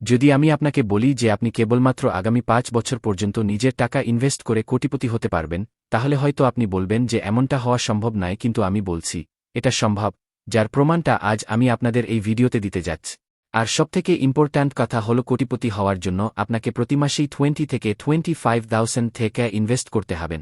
যদি আমি আপনাকে বলি যে আপনি কেবলমাত্র আগামী পাঁচ বছর পর্যন্ত নিজের টাকা ইনভেস্ট করে কোটিপতি হতে পারবেন, তাহলে হয়তো আপনি বলবেন যে এমনটা হওয়া সম্ভব নয়, কিন্তু আমি বলছি, এটা সম্ভব, যার প্রমাণটা আজ আমি আপনাদের এই ভিডিওতে দিতে যাচ্ছি। আর সবথেকে ইম্পর্ট্যান্ট কথা হল কোটিপতি হওয়ার জন্য আপনাকে প্রতি মাসেই টোয়েন্টি থেকে টোয়েন্টি ফাইভ থাউজেন্ড থেকে ইনভেস্ট করতে হবে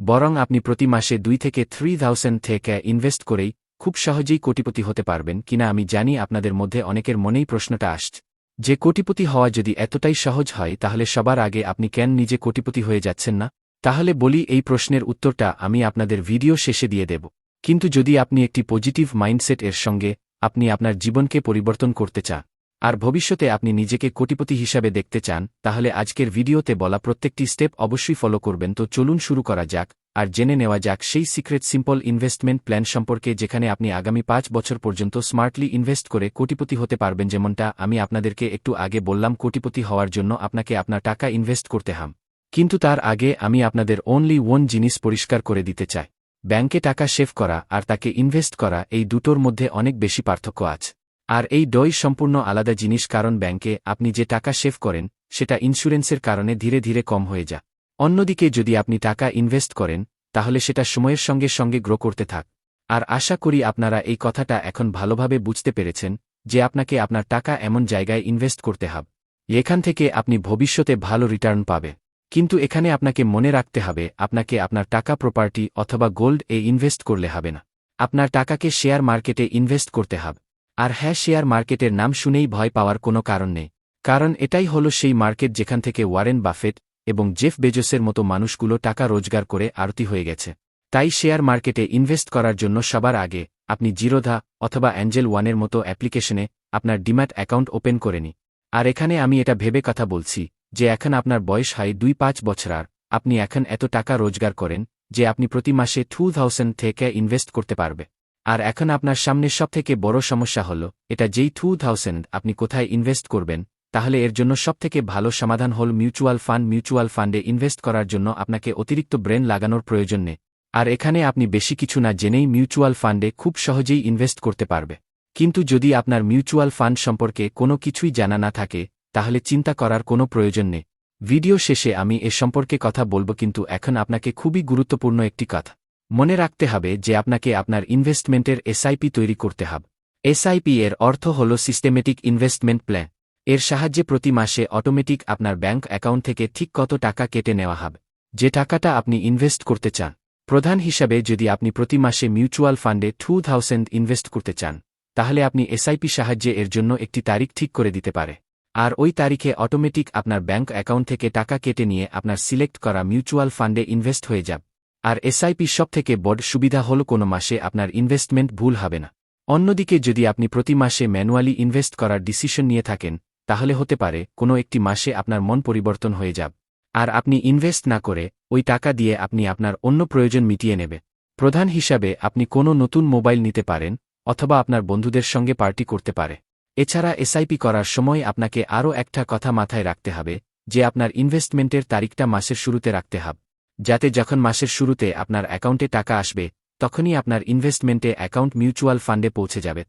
বরং আপনি প্রতি মাসে দুই থেকে থ্রি থাউজেন্ড থেকে ইনভেস্ট করেই খুব সহজেই কোটিপতি হতে পারবেন কিনা আমি জানি আপনাদের মধ্যে অনেকের মনেই প্রশ্নটা আসছে। যে কোটিপতি হওয়া যদি এতটাই সহজ হয়, তাহলে সবার আগে আপনি কেন নিজে কোটিপতি হয়ে যাচ্ছেন না? তাহলে বলি, এই প্রশ্নের উত্তরটা আমি আপনাদের ভিডিও শেষে দিয়ে দেব। কিন্তু যদি আপনি একটি পজিটিভ মাইন্ডসেট এর সঙ্গে আপনি আপনার জীবনকে পরিবর্তন করতে চান, আর ভবিষ্যতে আপনি নিজেকে কোটিপতি হিসাবে দেখতে চান, তাহলে আজকের ভিডিওতে বলা প্রত্যেকটি স্টেপ অবশ্যই ফলো করবেন। তো চলুন শুরু করা যাক। আর জেনে নেওয়া যাক সেই সিক্রেট সিম্পল ইনভেস্টমেন্ট প্ল্যান সম্পর্কে যেখানে আপনি আগামী পাঁচ বছর পর্যন্ত স্মার্টলি ইনভেস্ট করে কোটিপতি হতে পারবেন যেমনটা আমি আপনাদেরকে একটু আগে বললাম, কোটিপতি হওয়ার জন্য আপনাকে আপনার টাকা ইনভেস্ট করতে হাম কিন্তু তার আগে আমি আপনাদের অনলি ওন জিনিস পরিষ্কার করে দিতে চাই। ব্যাংকে টাকা সেভ করা আর তাকে ইনভেস্ট করা এই দুটোর মধ্যে অনেক বেশি পার্থক্য আছে। আর এই ডই সম্পূর্ণ আলাদা জিনিস, কারণ ব্যাংকে আপনি যে টাকা সেভ করেন, সেটা ইন্স্যুরেন্সের কারণে ধীরে ধীরে কম হয়ে যা অন্যদিকে যদি আপনি টাকা ইনভেস্ট করেন, তাহলে সেটা সময়ের সঙ্গে সঙ্গে গ্রো করতে থাক। আর আশা করি আপনারা এই কথাটা এখন ভালোভাবে বুঝতে পেরেছেন, যে আপনাকে আপনার টাকা এমন জায়গায় ইনভেস্ট করতে হবে। এখান থেকে আপনি ভবিষ্যতে ভালো রিটার্ন পাবে। কিন্তু এখানে আপনাকে মনে রাখতে হবে, আপনাকে আপনার টাকা প্রপার্টি অথবা গোল্ড এ ইনভেস্ট করলে হবে না। আপনার টাকাকে শেয়ার মার্কেটে ইনভেস্ট করতে হবে। আর হ্যাঁ শেয়ার মার্কেটের নাম শুনেই ভয় পাওয়ার কোনো কারণ নেই। কারণ এটাই হল সেই মার্কেট যেখান থেকে ওয়ারেন বাফেট এবং জেফ বেজোসের মতো মানুষগুলো টাকা রোজগার করে আরতি হয়ে গেছে। তাই শেয়ার মার্কেটে ইনভেস্ট করার জন্য সবার আগে আপনি জিরোধা অথবা অ্যাঞ্জেল ওয়ানের মতো অ্যাপ্লিকেশনে আপনার ডিম্যাট অ্যাকাউন্ট ওপেন করে নি আর এখানে আমি এটা ভেবে কথা বলছি যে এখন আপনার বয়স হয় দুই পাঁচ বছর আর আপনি এখন এত টাকা রোজগার করেন যে আপনি প্রতি মাসে টু থাউজেন্ড থেকে ইনভেস্ট করতে পারবে। আর এখন আপনার সামনে সবথেকে বড় সমস্যা হল, এটা যেই টু থাউজেন্ড আপনি কোথায় ইনভেস্ট করবেন তাহলে এর জন্য সবথেকে ভালো সমাধান হল মিউচুয়াল ফান্ড। মিউচুয়াল ফান্ডে ইনভেস্ট করার জন্য আপনাকে অতিরিক্ত ব্রেন লাগানোর প্রয়োজন নেই। আর এখানে আপনি বেশি কিছু না জেনেই মিউচুয়াল ফান্ডে খুব সহজেই ইনভেস্ট করতে পারবে। কিন্তু যদি আপনার মিউচুয়াল ফান্ড সম্পর্কে কোনো কিছুই জানা না থাকে, তাহলে চিন্তা করার কোনো প্রয়োজন নেই। ভিডিও শেষে আমি এ সম্পর্কে কথা বলব, কিন্তু এখন আপনাকে খুবই গুরুত্বপূর্ণ একটি কথা। মনে রাখতে হবে যে আপনাকে আপনার ইনভেস্টমেন্টের এসআইপি তৈরি করতে হবে। এসআইপি এর অর্থ হল সিস্টেমেটিক ইনভেস্টমেন্ট প্ল্যান। এর সাহায্যে প্রতি মাসে অটোমেটিক আপনার ব্যাংক অ্যাকাউন্ট থেকে ঠিক কত টাকা কেটে নেওয়া হবে। যে টাকাটা আপনি ইনভেস্ট করতে চান। প্রধান হিসাবে যদি আপনি প্রতি মাসে মিউচুয়াল ফান্ডে টু থাউজেন্ড ইনভেস্ট করতে চান, তাহলে আপনি এসআইপি সাহায্যে এর জন্য একটি তারিখ ঠিক করে দিতে পারে। আর ওই তারিখে অটোমেটিক আপনার ব্যাংক অ্যাকাউন্ট থেকে টাকা কেটে নিয়ে আপনার সিলেক্ট করা মিউচুয়াল ফান্ডে ইনভেস্ট হয়ে যাবে। আর এসআইপি সব থেকে বড় সুবিধা হল কোনো মাসে আপনার ইনভেস্টমেন্ট ভুল হবে না। অন্যদিকে যদি আপনি প্রতি মাসে ম্যানুয়ালি ইনভেস্ট করার ডিসিশন নিয়ে থাকেন তাহলে হতে পারে, কোনো একটি মাসে আপনার মন পরিবর্তন হয়ে যাবে। আর আপনি ইনভেস্ট না করে, ওই টাকা দিয়ে আপনি আপনার অন্য প্রয়োজন মিটিয়ে নেবে। প্রধান হিসাবে আপনি কোনো নতুন মোবাইল নিতে পারেন, অথবা আপনার বন্ধুদের সঙ্গে পার্টি করতে পারে। এছাড়া এসআইপি করার সময় আপনাকে আরও একটা কথা মাথায় রাখতে হবে, যে আপনার ইনভেস্টমেন্টের তারিখটা মাসের শুরুতে রাখতে হবে। যাতে যখন মাসের শুরুতে আপনার অ্যাকাউন্টে টাকা আসবে, তখনই আপনার ইনভেস্টমেন্টে অ্যাকাউন্ট মিউচুয়াল ফান্ডে পৌঁছে যাবে।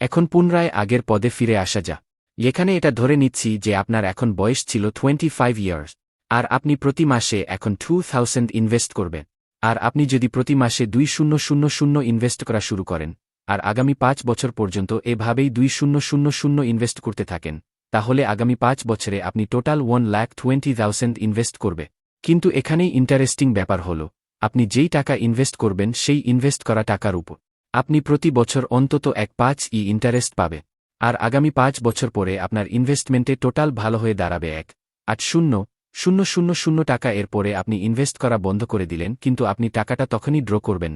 এখন পুনরায় আগের পদে ফিরে আসা যা এখানে এটা ধরে নিচ্ছি যে আপনার এখন বয়স ছিল টোয়েন্টি ফাইভ ইয়ার্স আর আপনি প্রতি মাসে এখন টু থাউজেন্ড ইনভেস্ট করবেন, আর আপনি যদি প্রতি মাসে দুই শূন্য শূন্য শূন্য ইনভেস্ট করা শুরু করেন, আর আগামী পাঁচ বছর পর্যন্ত এভাবেই দুই শূন্য শূন্য শূন্য ইনভেস্ট করতে থাকেন, তাহলে আগামী পাঁচ বছরে আপনি total one lakh twenty thousand invest করবে। কিন্তু এখানেই ইন্টারেস্টিং ব্যাপার হল, আপনি যেই টাকা ইনভেস্ট করবেন সেই ইনভেস্ট করা টাকার উপর। আপনি প্রতি বছর অন্তত এক পাঁচ ই ইন্টারেস্ট পাবে। আর আগামী পাঁচ বছর পরে আপনার ইনভেস্টমেন্টে টোটাল ভালো হয়ে দাঁড়াবে এক। আট শূন্য শূন্য শূন্য শূন্য টাকা এরপরে আপনি ইনভেস্ট করা বন্ধ করে দিলেন, কিন্তু আপনি টাকাটা তখনই ড্র করবেন।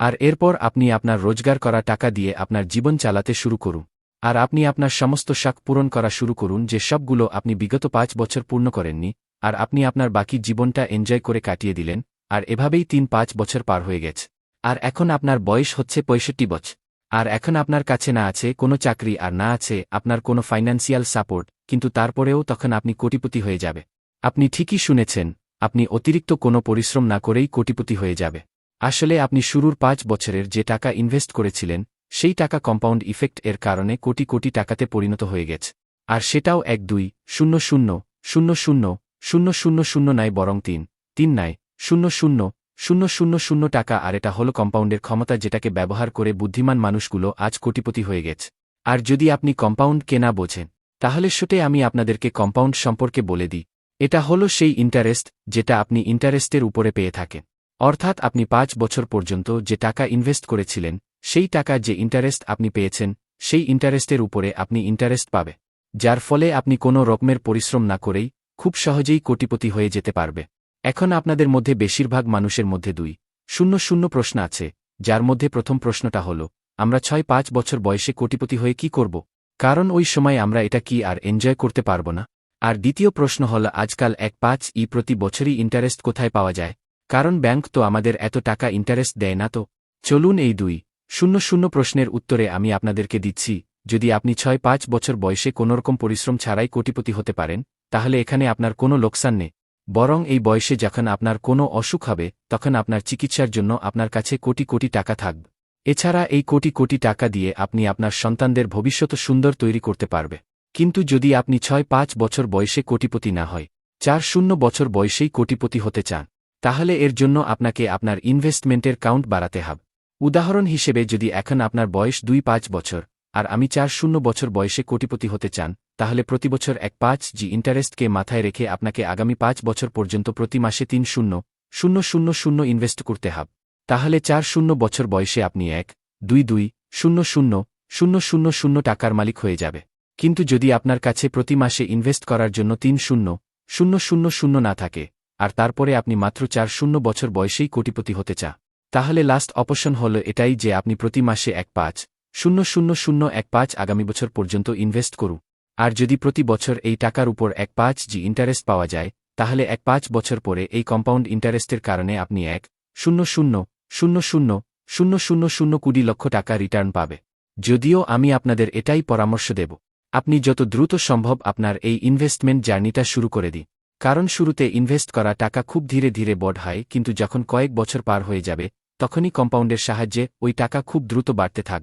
আর এরপর আপনি আপনার রোজগার করা টাকা দিয়ে আপনার জীবন চালাতে শুরু করুন। আর আপনি আপনার সমস্ত শাক পূরণ করা শুরু করুন, যে সবগুলো আপনি বিগত পাঁচ বছর পূর্ণ করেননি, আর আপনি আপনার বাকি জীবনটা এনজয় করে কাটিয়ে দিলেন, আর এভাবেই তিন পাঁচ বছর পার হয়ে গেছে। আর এখন আপনার বয়স হচ্ছে পঁয়ষট্টি বছর। আর এখন আপনার কাছে না আছে কোনো চাকরি আর না আছে আপনার কোনো ফাইন্যান্সিয়াল সাপোর্ট কিন্তু তারপরেও তখন আপনি কোটিপতি হয়ে যাবে। আপনি ঠিকই শুনেছেন, আপনি অতিরিক্ত কোনো পরিশ্রম না করেই কোটিপতি হয়ে যাবে। আসলে আপনি শুরুর পাঁচ বছরের যে টাকা ইনভেস্ট করেছিলেন, সেই টাকা কম্পাউন্ড ইফেক্ট এর কারণে কোটি কোটি টাকাতে পরিণত হয়ে গেছে। আর সেটাও এক দুই, শূন্য শূন্য শূন্য শূন্য শূন্য শূন্য শূন্য নয় বরং তিন তিন নয়, শূন্য শূন্য শূন্য শূন্য শূন্য টাকা আর এটা হল কম্পাউন্ডের ক্ষমতা যেটাকে ব্যবহার করে বুদ্ধিমান মানুষগুলো আজ কোটিপতি হয়ে গেছে। আর যদি আপনি কম্পাউন্ড কেনা বোঝেন, তাহলে সেটে আমি আপনাদেরকে কম্পাউন্ড সম্পর্কে বলে দিই। এটা হল সেই ইন্টারেস্ট যেটা আপনি ইন্টারেস্টের উপরে পেয়ে থাকেন। অর্থাৎ আপনি পাঁচ বছর পর্যন্ত যে টাকা ইনভেস্ট করেছিলেন, সেই টাকা যে ইন্টারেস্ট আপনি পেয়েছেন, সেই ইন্টারেস্টের উপরে আপনি ইন্টারেস্ট পাবে। যার ফলে আপনি কোনো রকমের পরিশ্রম না করেই খুব সহজেই কোটিপতি হয়ে যেতে পারবে। এখন আপনাদের মধ্যে বেশিরভাগ মানুষের মধ্যে দুই, শূন্য শূন্য প্রশ্ন আছে, যার মধ্যে প্রথম প্রশ্নটা হল, আমরা ছয় পাঁচ বছর বয়সে কোটিপতি হয়ে কি করব? কারণ ওই সময় আমরা এটা কি আর এনজয় করতে পারব না। আর দ্বিতীয় প্রশ্ন হল, আজকাল এক পাঁচ ই প্রতি বছরই ইন্টারেস্ট কোথায় পাওয়া যায়? কারণ ব্যাংক তো আমাদের এত টাকা ইন্টারেস্ট দেয় না তো। চলুন এই দুই, শূন্য শূন্য প্রশ্নের উত্তরে আমি আপনাদেরকে দিচ্ছি, যদি আপনি ছয় পাঁচ বছর বয়সে কোনোরকম পরিশ্রম ছাড়াই কোটিপতি হতে পারেন, তাহলে এখানে আপনার কোনো লোকসান নেই। বরং এই বয়সে যখন আপনার কোনো অসুখ হবে, তখন আপনার চিকিৎসার জন্য আপনার কাছে কোটি কোটি টাকা থাকবে এছাড়া এই কোটি কোটি টাকা দিয়ে আপনি আপনার সন্তানদের ভবিষ্যৎ সুন্দর তৈরি করতে পারবে। কিন্তু যদি আপনি ছয় পাঁচ বছর বয়সে কোটিপতি না হয়, চার শূন্য বছর বয়সেই কোটিপতি হতে চান, তাহলে এর জন্য আপনাকে আপনার ইনভেস্টমেন্টের কাউন্ট বাড়াতে হবে। উদাহরণ হিসেবে যদি এখন আপনার বয়স দুই পাঁচ বছর আর আমি চার শূন্য বছর বয়সে কোটিপতি হতে চান, তাহলে প্রতি বছর এক পাঁচ জি ইন্টারেস্টকে মাথায় রেখে আপনাকে আগামী পাঁচ বছর পর্যন্ত প্রতি মাসে তিন শূন্য শূন্য শূন্য শূন্য ইনভেস্ট করতে হবে তাহলে চার শূন্য বছর বয়সে আপনি এক, দুই দুই, শূন্য শূন্য শূন্য শূন্য শূন্য টাকার মালিক হয়ে যাবে। কিন্তু যদি আপনার কাছে প্রতি মাসে ইনভেস্ট করার জন্য তিন শূন্য শূন্য শূন্য শূন্য না থাকে, আর তারপরে আপনি মাত্র চার শূন্য বছর বয়সেই কোটিপতি হতে চা তাহলে লাস্ট অপশন হল এটাই যে আপনি প্রতি মাসে এক পাঁচ শূন্য শূন্য শূন্য এক পাঁচ আগামী বছর পর্যন্ত ইনভেস্ট করু আর যদি প্রতি বছর এই টাকার উপর এক পাঁচ জি ইন্টারেস্ট পাওয়া যায়, তাহলে এক পাঁচ বছর পরে এই কম্পাউন্ড ইন্টারেস্টের কারণে আপনি এক শূন্য শূন্য শূন্য শূন্য শূন্য শূন্য শূন্য কুড়ি লক্ষ টাকা রিটার্ন পাবে। যদিও আমি আপনাদের এটাই পরামর্শ দেব, আপনি যত দ্রুত সম্ভব আপনার এই ইনভেস্টমেন্ট জার্নিটা শুরু করে দিন। কারণ শুরুতে ইনভেস্ট করা টাকা খুব ধীরে ধীরে বড় হয়, কিন্তু যখন কয়েক বছর পার হয়ে যাবে, তখনই কম্পাউন্ডের সাহায্যে ওই টাকা খুব দ্রুত বাড়তে থাক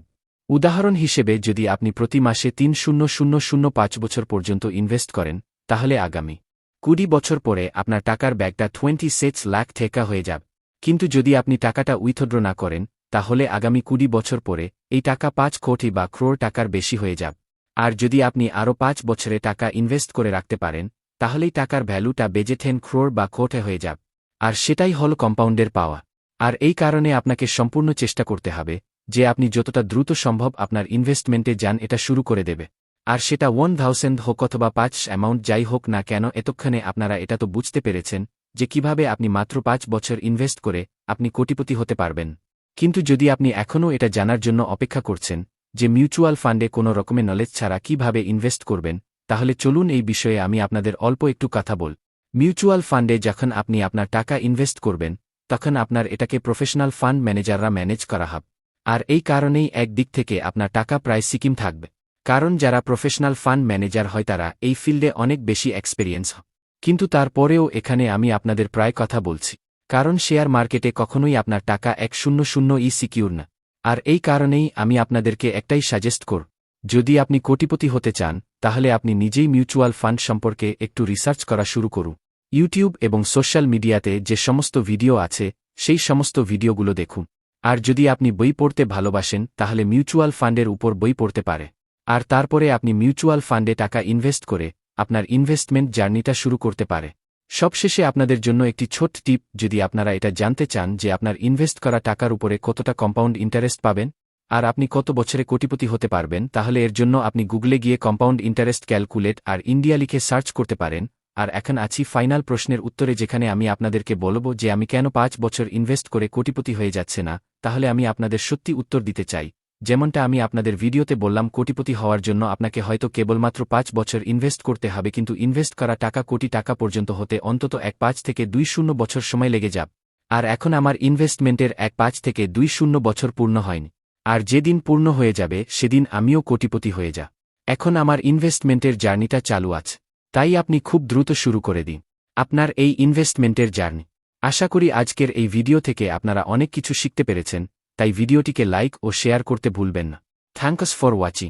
উদাহরণ হিসেবে যদি আপনি প্রতি মাসে তিন শূন্য শূন্য শূন্য পাঁচ বছর পর্যন্ত ইনভেস্ট করেন, তাহলে আগামী কুড়ি বছর পরে আপনার টাকার ব্যাগটা টোয়েন্টি সিক্স লাখ ঠেকা হয়ে যাবে। কিন্তু যদি আপনি টাকাটা উইথড্র না করেন, তাহলে আগামী কুড়ি বছর পরে এই টাকা পাঁচ কোটি বা ক্রোর টাকার বেশি হয়ে যাবে। আর যদি আপনি আরও পাঁচ বছরে টাকা ইনভেস্ট করে রাখতে পারেন, তাহলেই টাকার ভ্যালুটা বেজে ঠেন ক্রোর বা কোটে হয়ে যাবে। আর সেটাই হল কম্পাউন্ডের পাওয়া আর এই কারণে আপনাকে সম্পূর্ণ চেষ্টা করতে হবে যে আপনি যতটা দ্রুত সম্ভব আপনার ইনভেস্টমেন্টে যান, এটা শুরু করে দেবে। আর সেটা ওয়ান থাউজেন্ড হোক অথবা পাঁচ অ্যামাউন্ট যাই হোক না কেন, এতক্ষণে আপনারা এটা তো বুঝতে পেরেছেন যে কীভাবে আপনি মাত্র পাঁচ বছর ইনভেস্ট করে আপনি কোটিপতি হতে পারবেন। কিন্তু যদি আপনি এখনও এটা জানার জন্য অপেক্ষা করছেন যে মিউচুয়াল ফান্ডে কোনো রকমের নলেজ ছাড়া কীভাবে ইনভেস্ট করবেন, তাহলে চলুন এই বিষয়ে আমি আপনাদের অল্প একটু কথা বল। মিউচুয়াল ফান্ডে যখন আপনি আপনার টাকা ইনভেস্ট করবেন, তখন আপনার এটাকে প্রফেশনাল ফান্ড ম্যানেজাররা ম্যানেজ করা হবে। আর এই কারণেই এক দিক থেকে আপনার টাকা প্রায় সিকিম থাকবে। কারণ যারা প্রফেশনাল ফান্ড ম্যানেজার হয় তারা এই ফিল্ডে অনেক বেশি এক্সপেরিয়েন্স কিন্তু তারপরেও এখানে আমি আপনাদের প্রায় কথা বলছি। কারণ শেয়ার মার্কেটে কখনোই আপনার টাকা এক শূন্য শূন্য ই সিকিউর না। আর এই কারণেই আমি আপনাদেরকে একটাই সাজেস্ট কর, যদি আপনি কোটিপতি হতে চান, তাহলে আপনি নিজেই মিউচুয়াল ফান্ড সম্পর্কে একটু রিসার্চ করা শুরু করুন। ইউটিউব এবং সোশ্যাল মিডিয়াতে যে সমস্ত ভিডিও আছে, সেই সমস্ত ভিডিওগুলো দেখুন। আর যদি আপনি বই পড়তে ভালোবাসেন, তাহলে মিউচুয়াল ফান্ডের উপর বই পড়তে পারে। আর তারপরে আপনি মিউচুয়াল ফান্ডে টাকা ইনভেস্ট করে আপনার ইনভেস্টমেন্ট জার্নিটা শুরু করতে পারে। সবশেষে আপনাদের জন্য একটি ছোট টিপ, যদি আপনারা এটা জানতে চান যে আপনার ইনভেস্ট করা টাকার উপরে কতটা কম্পাউন্ড ইন্টারেস্ট পাবেন, আর আপনি কত বছরে কোটিপতি হতে পারবেন, তাহলে এর জন্য আপনি গুগলে গিয়ে কম্পাউন্ড ইন্টারেস্ট ক্যালকুলেট আর ইন্ডিয়া লিখে সার্চ করতে পারেন আর এখন আছি ফাইনাল প্রশ্নের উত্তরে যেখানে আমি আপনাদেরকে বলব যে আমি কেন পাঁচ বছর ইনভেস্ট করে কোটিপতি হয়ে যাচ্ছে না, তাহলে আমি আপনাদের সত্যি উত্তর দিতে চাই। যেমনটা আমি আপনাদের ভিডিওতে বললাম, কোটিপতি হওয়ার জন্য আপনাকে হয়তো কেবলমাত্র পাঁচ বছর ইনভেস্ট করতে হবে, কিন্তু ইনভেস্ট করা টাকা কোটি টাকা পর্যন্ত হতে অন্তত এক পাঁচ থেকে দুই শূন্য বছর সময় লেগে যাব। আর এখন আমার ইনভেস্টমেন্টের এক পাঁচ থেকে দুই শূন্য বছর পূর্ণ হয়নি। আর যেদিন পূর্ণ হয়ে যাবে, সেদিন আমিও কোটিপতি হয়ে যা। এখন আমার ইনভেস্টমেন্টের জার্নিটা চালু আছে। তাই আপনি খুব দ্রুত শুরু করে দিন। আপনার এই ইনভেস্টমেন্টের জার্নি। আশা করি আজকের এই ভিডিও থেকে আপনারা অনেক কিছু শিখতে পেরেছেন, তাই ভিডিওটিকে লাইক ও শেয়ার করতে ভুলবেন না। Thanks for watching